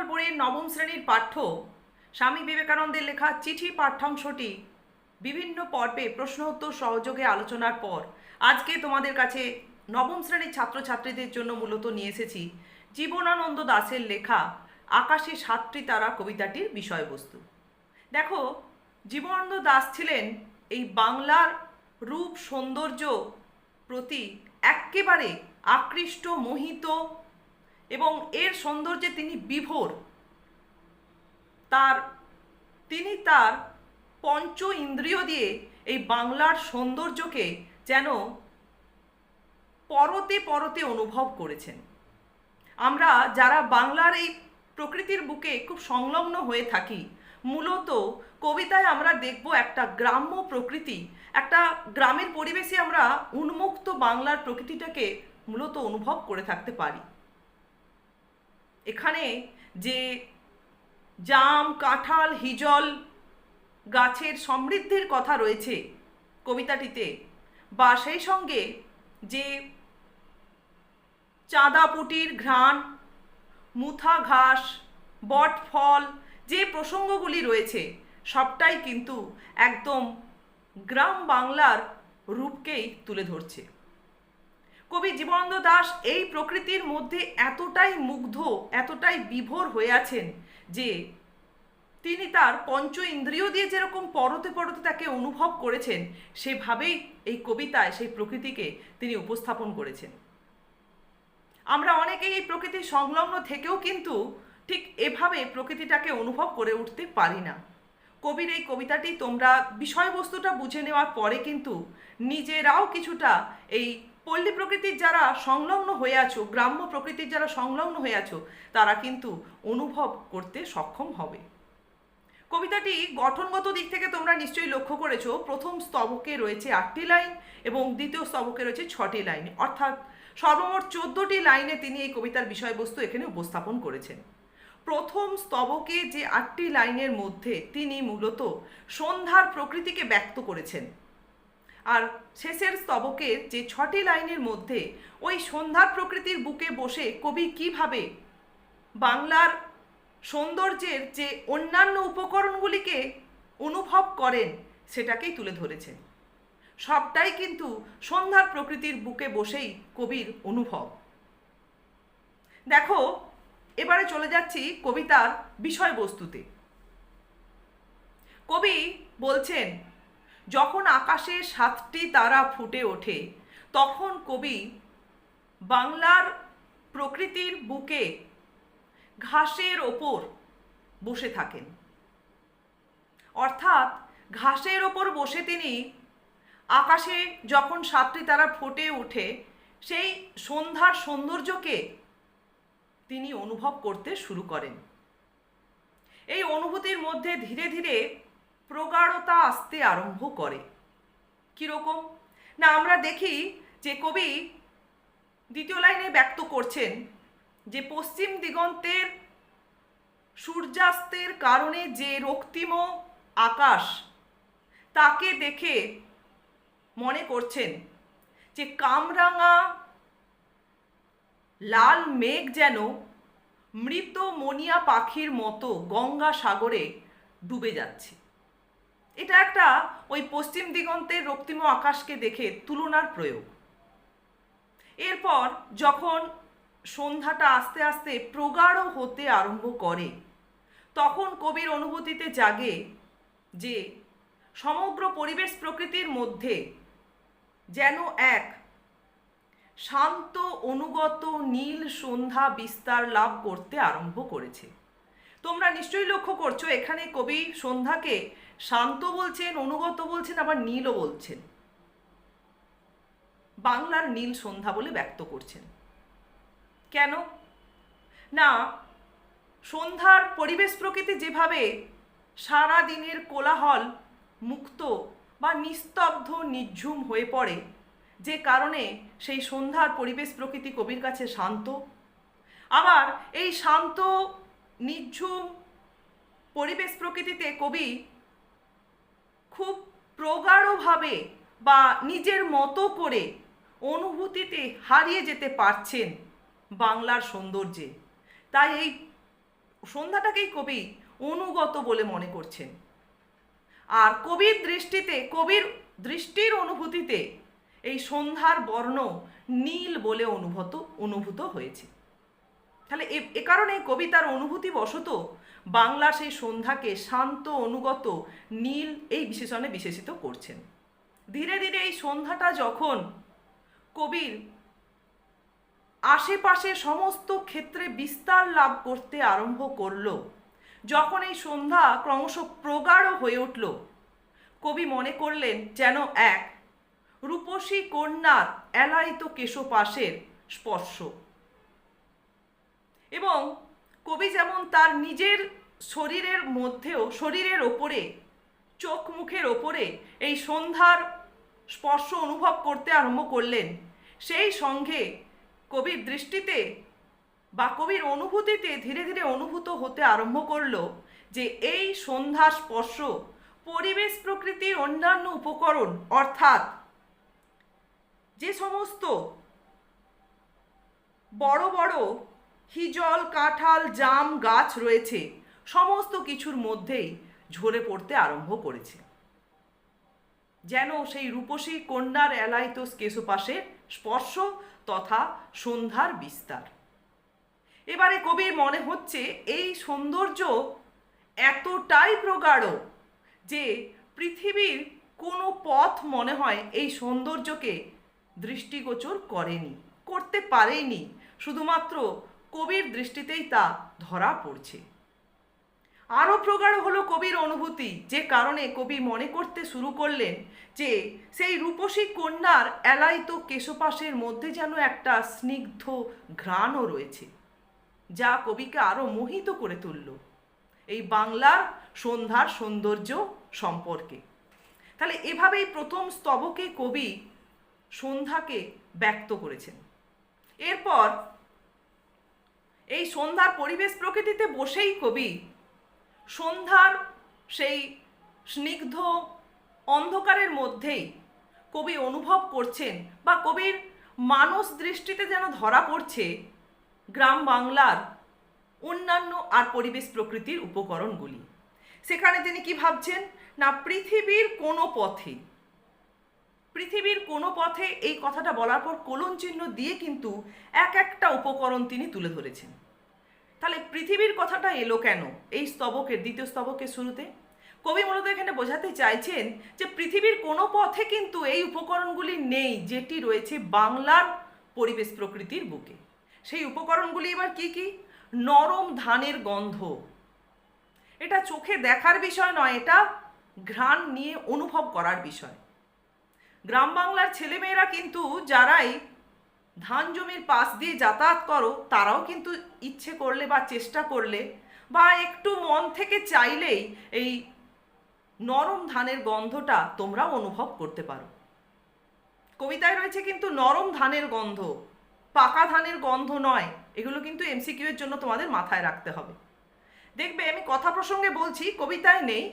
মঙ্গল বোর্ডের নবম শ্রেণির পাঠ্য স্বামী বিবেকানন্দের লেখা চিঠি পাঠ্যাংশটি বিভিন্ন পর্বে প্রশ্ন উত্তর সহযোগে আলোচনার পর আজকে তোমাদের কাছে নবম শ্রেণির ছাত্রছাত্রীদের জন্য মূলত নিয়ে এসেছি জীবনানন্দ দাশের লেখা আকাশে সাতটি তারা কবিতাটির বিষয়বস্তু। দেখো, জীবনানন্দ দাস ছিলেন এই বাংলার রূপ সৌন্দর্য প্রতি এক্কেবারে আকৃষ্ট, মোহিত এবং এর সৌন্দর্যে তিনি বিভোর। তার, তিনি তার পঞ্চ ইন্দ্রিয় দিয়ে এই বাংলার সৌন্দর্যকে যেন পরতে পরতে অনুভব করেছেন। আমরা যারা বাংলার এই প্রকৃতির বুকে খুব সংলগ্ন হয়ে থাকি, মূলত কবিতায় আমরা দেখব একটা গ্রাম্য প্রকৃতি, একটা গ্রামের পরিবেশে আমরা উন্মুক্ত বাংলার প্রকৃতিটাকে মূলত অনুভব করে থাকতে পারি। এখানে যে জাম, কাঁঠাল, হিজল গাছের সমৃদ্ধির কথা রয়েছে কবিতাটিতে, বা সেই সঙ্গে যে চাঁদাপুটির ঘ্রাণ, মুথা ঘাস, বট ফল, যে প্রসঙ্গগুলি রয়েছে, সবটাই কিন্তু একদম গ্রাম বাংলার রূপকেই তুলে ধরছে। কবি জীবনানন্দ দাস এই প্রকৃতির মধ্যে এতটাই মুগ্ধ, এতটাই বিভোর হয়ে আছেন যে তিনি তার পঞ্চ ইন্দ্রিয় দিয়ে যেরকম পরতে পরতে তাকে অনুভব করেছেন, সেভাবেই এই কবিতায়, সেই প্রকৃতিকে তিনি উপস্থাপন করেছেন। আমরা অনেকেই এই প্রকৃতির সংলগ্ন থেকেও কিন্তু ঠিক এভাবে প্রকৃতিটাকে অনুভব করে উঠতে পারি না। কবির এই কবিতাটি তোমরা বিষয়বস্তুটা বুঝে নেওয়ার পরে কিন্তু নিজেরাও কিছুটা এই পল্লী প্রকৃতির যারা সংলগ্ন হয়ে আছো, গ্রাম্য প্রকৃতির যারা সংলগ্ন হয়ে আছো, তারা কিন্তু অনুভব করতে সক্ষম হবে। কবিতাটি গঠনগত দিক থেকে তোমরা নিশ্চয়ই লক্ষ্য করেছ। প্রথম স্তবকে রয়েছে আটটি লাইন এবং দ্বিতীয় স্তবকে রয়েছে ছটি লাইন। অর্থাৎ সর্বমোট চোদ্দটি লাইনে তিনি এই কবিতার বিষয়বস্তু এখানে উপস্থাপন করেছেন। প্রথম স্তবকে যে আটটি লাইনের মধ্যে তিনি মূলত সন্ধ্যার প্রকৃতিকে ব্যক্ত করেছেন। আর শেষের স্তবকের যে ছটি লাইনের মধ্যে ওই সন্ধ্যার প্রকৃতির বুকে বসে কবি কীভাবে বাংলার সৌন্দর্যের যে অন্যান্য উপকরণগুলিকে অনুভব করেন, সেটাকেই তুলে ধরেছেন। সবটাই কিন্তু সন্ধ্যার প্রকৃতির বুকে বসেই কবির অনুভব। দেখো, এবারে চলে যাচ্ছি কবিতার বিষয়বস্তুতে। কবি বলছেন যখন আকাশে সাতটি তারা ফুটে ওঠে, তখন কবি বাংলার প্রকৃতির বুকে ঘাসের ওপর বসে থাকেন। অর্থাৎ ঘাসের ওপর বসে তিনি আকাশে যখন সাতটি তারা ফুটে ওঠে, সেই সন্ধ্যার সৌন্দর্যকে তিনি অনুভব করতে শুরু করেন। এই অনুভূতির মধ্যে ধীরে ধীরে প্রগাঢ়তা আসতে আরম্ভ করে। কীরকম? না, আমরা দেখি যে কবি দ্বিতীয় লাইনে ব্যক্ত করছেন যে পশ্চিম দিগন্তের সূর্যাস্তের কারণে যে রক্তিম আকাশ, তাকে দেখে মনে করছেন যে কামরাঙা লাল মেঘ যেন মৃত মনিয়া পাখির মতো গঙ্গা সাগরে ডুবে যাচ্ছে। এটা একটা ওই পশ্চিম দিগন্তের রক্তিম আকাশকে দেখে তুলনার প্রয়োগ। এরপর যখন সন্ধ্যাটা আস্তে আস্তে প্রগাঢ় হতে আরম্ভ করে, তখন কবির অনুভূতিতে জাগে যে সমগ্র পরিবেশ প্রকৃতির মধ্যে যেন এক শান্ত, অনুগত, নীল সন্ধ্যা বিস্তার লাভ করতে আরম্ভ করেছে। তোমরা নিশ্চয়ই লক্ষ্য করছ, এখানে কবি সন্ধ্যাকে শান্ত বলছেন, অনুগত বলছেন, আবার নীলও বলছেন। বাংলার নীল সন্ধ্যা বলে ব্যক্ত করছেন। কেন? না, সন্ধ্যার পরিবেশ প্রকৃতি যেভাবে সারা দিনের কোলাহল মুক্ত বা নিস্তব্ধ, নিঝুম হয়ে পড়ে, যে কারণে সেই সন্ধ্যার পরিবেশ প্রকৃতি কবির কাছে শান্ত। আবার এই শান্ত, নিঝুম পরিবেশ প্রকৃতিতে কবি খুব প্রগাঢ়ভাবে বা নিজের মতো করে অনুভূতিতে হারিয়ে যেতে পারছেন বাংলার সৌন্দর্যে। তাই এই সন্ধ্যাটাকেই কবি অনুগত বলে মনে করছেন। আর কবির দৃষ্টিতে, কবির দৃষ্টির অনুভূতিতে এই সন্ধ্যার বর্ণ নীল বলে অনুভূত অনুভূত হয়েছে। তাহলে এ কারণে কবিতার অনুভূতি বশত বাংলা সেই সন্ধ্যাকে শান্ত, অনুগত, নীল এই বিশেষণে বিশেষিত করছেন। ধীরে ধীরে এই সন্ধ্যাটা যখন কবির আশেপাশে সমস্ত ক্ষেত্রে বিস্তার লাভ করতে আরম্ভ করল, যখন এই সন্ধ্যা ক্রমশ প্রগাঢ় হয়ে উঠল, কবি মনে করলেন যেন এক, রূপসী কন্যার এলাইত কেশপাশের স্পর্শ। এবং কবি যেমন তার নিজের শরীরের মধ্যেও, শরীরের ওপরে, চোখ মুখের ওপরে এই সন্ধ্যার স্পর্শ অনুভব করতে আরম্ভ করলেন। সেই সঙ্গে কবির দৃষ্টিতে বা কবির অনুভূতিতে ধীরে ধীরে অনুভূত হতে আরম্ভ করল যে এই সন্ধ্যা স্পর্শ পরিবেশ প্রকৃতির অন্যান্য উপকরণ, অর্থাৎ যে সমস্ত বড় বড় হিজল, কাঁঠাল, জাম গাছ রয়েছে। সমস্ত কিছুর মধ্যেই ঝরে পড়তে আরম্ভ করেছে। যেন সেই রূপসী কন্যার এলাইত কেশপাশে স্পর্শ তথা সন্ধ্যার বিস্তার। এবারে কবির মনে হচ্ছে এই সৌন্দর্য এতটাই প্রগাঢ় যে পৃথিবীর কোনো পথ মনে হয় এই সৌন্দর্যকে দৃষ্টিগোচর করেনি, করতে পারেনি। শুধুমাত্র কবির দৃষ্টিতেই তা ধরা পড়ছে। আরও প্রগাঢ় হলো কবির অনুভূতি, যে কারণে কবি মনে করতে শুরু করলেন যে, সেই রূপসী কন্যার এলাইতো কেশপাশের মধ্যে যেন একটা স্নিগ্ধ ঘ্রাণও রয়েছে, যা কবিকে আরও মোহিত করে তুলল এই বাংলার সন্ধ্যার সৌন্দর্য সম্পর্কে। তাহলে এভাবেই প্রথম স্তবকে কবি সন্ধ্যাকে ব্যক্ত করেছেন। এরপর এই সন্ধ্যার পরিবেশ প্রকৃতিতে বসেই কবি। সন্ধ্যার সেই স্নিগ্ধ অন্ধকারের মধ্যেই কবি অনুভব করছেন বা কবির মানস দৃষ্টিতে যেন ধরা পড়ছে গ্রাম বাংলার অন্যান্য আর পরিবেশ প্রকৃতির উপকরণগুলি। সেখানে তিনি কি ভাবছেন? না, পৃথিবীর কোনো পথে, পৃথিবীর কোনো পথে এই কথাটা বলার পর কোলন চিহ্ন দিয়ে কিন্তু এক একটা উপকরণ তিনি তুলে ধরেছেন। তাহলে পৃথিবীর কথাটা এলো কেন? এই স্তবকের, দ্বিতীয় স্তবকের শুরুতে? কবি মূলত এখানে বোঝাতে চাইছেন যে পৃথিবীর কোনো পথে কিন্তু এই উপকরণগুলি নেই যেটি রয়েছে বাংলার পরিবেশ প্রকৃতির বুকে। সেই উপকরণগুলি এবার কি কি? নরম ধানের গন্ধ। এটা চোখে দেখার বিষয় নয়, এটা ঘ্রাণ নিয়ে অনুভব করার বিষয়। গ্রাম বাংলার ছেলেমেয়েরা কিন্তু যারাই ধান জমির পাশ দিয়ে যাতায়াত করো, তারাও কিন্তু ইচ্ছে করলে বা চেষ্টা করলে বা একটু মন থেকে চাইলেই এই নরম ধানের গন্ধটা তোমরাও অনুভব করতে পারো। কবিতায় রয়েছে কিন্তু নরম ধানের গন্ধ, পাকা ধানের গন্ধ নয়, এগুলো কিন্তু এমসিকিউ এর জন্য তোমাদের মাথায় রাখতে হবে। দেখবে আমি কথা প্রসঙ্গে বলছি, কবিতায় নেই,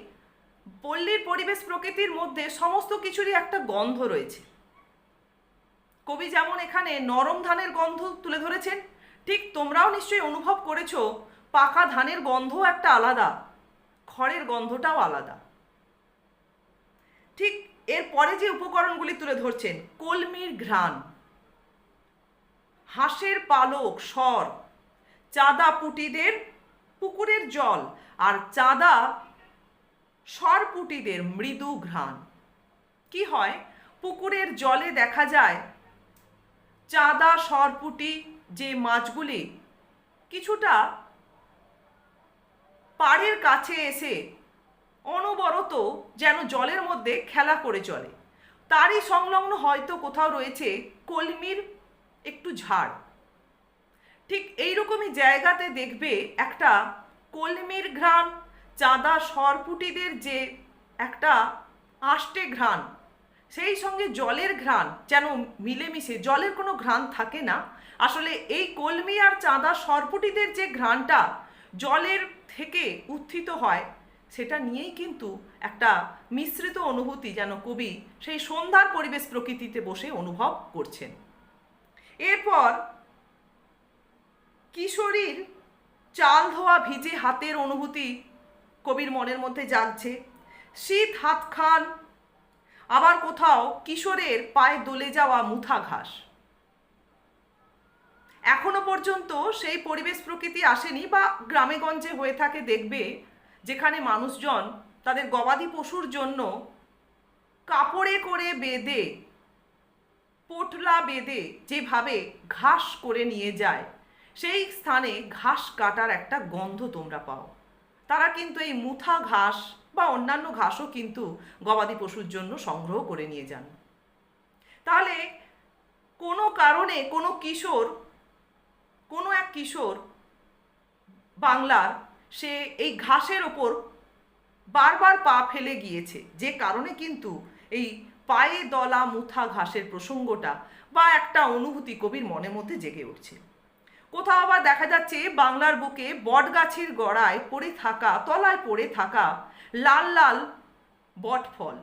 পল্লীর পরিবেশ প্রকৃতির মধ্যে সমস্ত কিছুরই একটা গন্ধ রয়েছে। কবি যেমন এখানে নরম ধানের গন্ধ তুলে ধরেছেন, ঠিক তোমরাও নিশ্চয়ই অনুভব করেছ, পাকা ধানের গন্ধ একটা আলাদা, খড়ের গন্ধটাও আলাদা। ঠিক এর পরে যে উপকরণগুলি তুলে ধরছেন, কলমির ঘ্রাণ, হাঁসের পালক স্বর চাঁদা পুটিদের পুকুরের জল, আর চাঁদা সরপুটিদের মৃদু ঘ্রাণ। কি হয়? পুকুরের জলে দেখা যায় চাঁদা, সরপুটি যে মাছগুলি কিছুটা পাড়ের কাছে এসে অনবরত যেন জলের মধ্যে খেলা করে চলে। তারই সংলগ্ন হয়তো কোথাও রয়েছে কলমির একটু ঝাড়। ঠিক এইরকমই জায়গাতে দেখবে একটা কলমির ঘ্রাণ, চাঁদা, সরপুটিদের যে একটা আষ্টে ঘ্রাণ। সেই সঙ্গে জলের ঘ্রাণ যেন মিলেমিশে, জলের কোনো ঘ্রাণ থাকে না। আসলে এই কলমি আর চাঁদা সরপুটিদের যে ঘ্রাণটা জলের থেকে উত্থিত হয়, সেটা নিয়েই কিন্তু একটা মিশ্রিত অনুভূতি যেন কবি সেই সন্ধ্যার পরিবেশ প্রকৃতিতে বসে অনুভব করছেন। এরপর কিশোরীর চাল ধোয়া ভিজে হাতের অনুভূতি কবির মনের মধ্যে জাগছে। শীত হাত খান আবার কোথাও কিশোরের পায়ে দলে যাওয়া মুথা ঘাস। এখনও পর্যন্ত সেই পরিবেশ প্রকৃতি আসেনি বা গ্রামেগঞ্জে হয়ে থাকে দেখবে যেখানে মানুষজন তাদের গবাদি পশুর জন্য কাপড়ে করে বেঁধে, পোটলা বেঁধে যেভাবে ঘাস করে নিয়ে যায়, সেই স্থানে ঘাস কাটার একটা গন্ধ তোমরা পাও। তারা কিন্তু এই মুথা ঘাস বা অন্যান্য ঘাসও কিন্তু গবাদি পশুর জন্য সংগ্রহ করে নিয়ে যান। তাহলে কোনো কারণে কোনো কিশোর, কোনো এক কিশোর বাংলার, সে এই ঘাসের ওপর বারবার পা ফেলে গিয়েছে। যে কারণে কিন্তু এই পায়ে দলা মুথা ঘাসের প্রসঙ্গটা বা একটা অনুভূতি কবির মনের মধ্যে জেগে উঠছে। কোথাও আবার দেখা যাচ্ছে বাংলার বুকে বটগাছের গড়ায় পড়ে থাকা, তলায় পড়ে থাকা লাল লাল বটফল।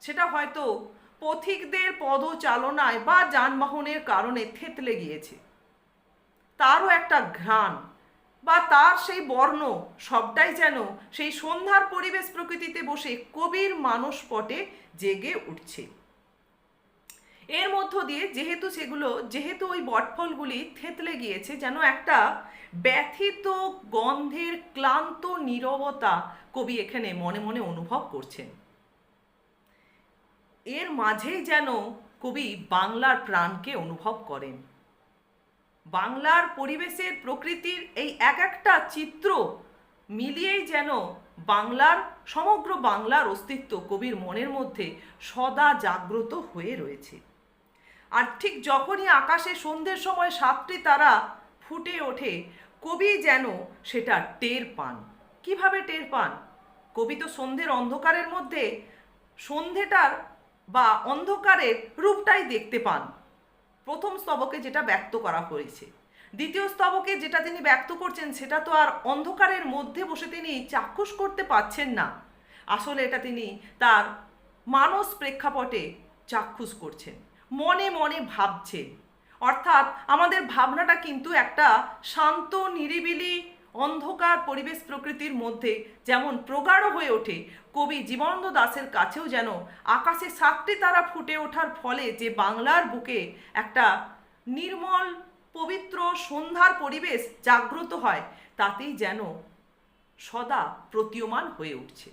সেটা হয়তো পথিকদের পদচালনায় বা যানবাহনের কারণে থেতলে গিয়েছে। তারও একটা ঘ্রাণ বা তার সেই বর্ণ সবটাই যেন সেই সন্ধ্যার পরিবেশ প্রকৃতিতে বসে কবির মানসপটে জেগে উঠছে। এর মধ্য দিয়ে যেহেতু সেগুলো, যেহেতু ওই বটফলগুলি থেতলে গিয়েছে, যেন একটা ব্যথিত গন্ধের ক্লান্ত নীরবতা কবি এখানে মনে মনে অনুভব করছেন। এর মাঝেই যেন কবি বাংলার প্রাণকে অনুভব করেন। বাংলার পরিবেশের প্রকৃতির এই এক একটা চিত্র মিলিয়েই যেন বাংলার, সমগ্র বাংলার অস্তিত্ব কবির মনের মধ্যে সদা জাগ্রত হয়ে রয়েছে। আর ঠিক যখনই আকাশে সন্ধ্যের সময় সাতটি তারা ফুটে ওঠে, কবি যেন সেটা টের পান। কীভাবে টের পান? কবি তো সন্ধ্যের অন্ধকারের মধ্যে সন্ধেটার বা অন্ধকারের রূপটাই দেখতে পান। প্রথম স্তবকে যেটা ব্যক্ত করা হয়েছে। দ্বিতীয় স্তবকে যেটা তিনি ব্যক্ত করছেন, সেটা তো আর অন্ধকারের মধ্যে বসে তিনি চাক্ষুষ করতে পারছেন না। আসলে এটা তিনি তার মানস প্রেক্ষাপটে চাক্ষুষ করছেন। মনে মনে ভাবছে। অর্থাৎ আমাদের ভাবনাটা কিন্তু একটা শান্ত, নিরিবিলি, অন্ধকার পরিবেশ প্রকৃতির মধ্যে যেমন প্রগাঢ় হয়ে ওঠে, কবি জীবনানন্দ দাসের কাছেও যেন আকাশে সাতটি তারা ফুটে ওঠার ফলে যে বাংলার বুকে একটা নির্মল, পবিত্র সন্ধ্যার পরিবেশ জাগ্রত হয়, তাতেই যেন সদা প্রতীয়মান হয়ে উঠছে।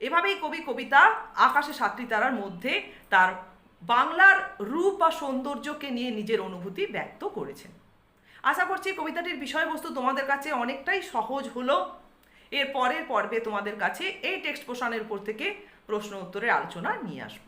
এভাবেই কবি কবিতা আকাশে সাতটি তারার মধ্যে তার বাংলার রূপ বা সৌন্দর্যকে নিয়ে নিজের অনুভূতি ব্যক্ত করেছেন। আশা করছি কবিতাটির বিষয়বস্তু তোমাদের কাছে অনেকটাই সহজ হলো। এর পরের পর্বে তোমাদের কাছে এই টেক্সট পোষণের উপর থেকে প্রশ্ন উত্তরের আলোচনা নিয়ে আসব।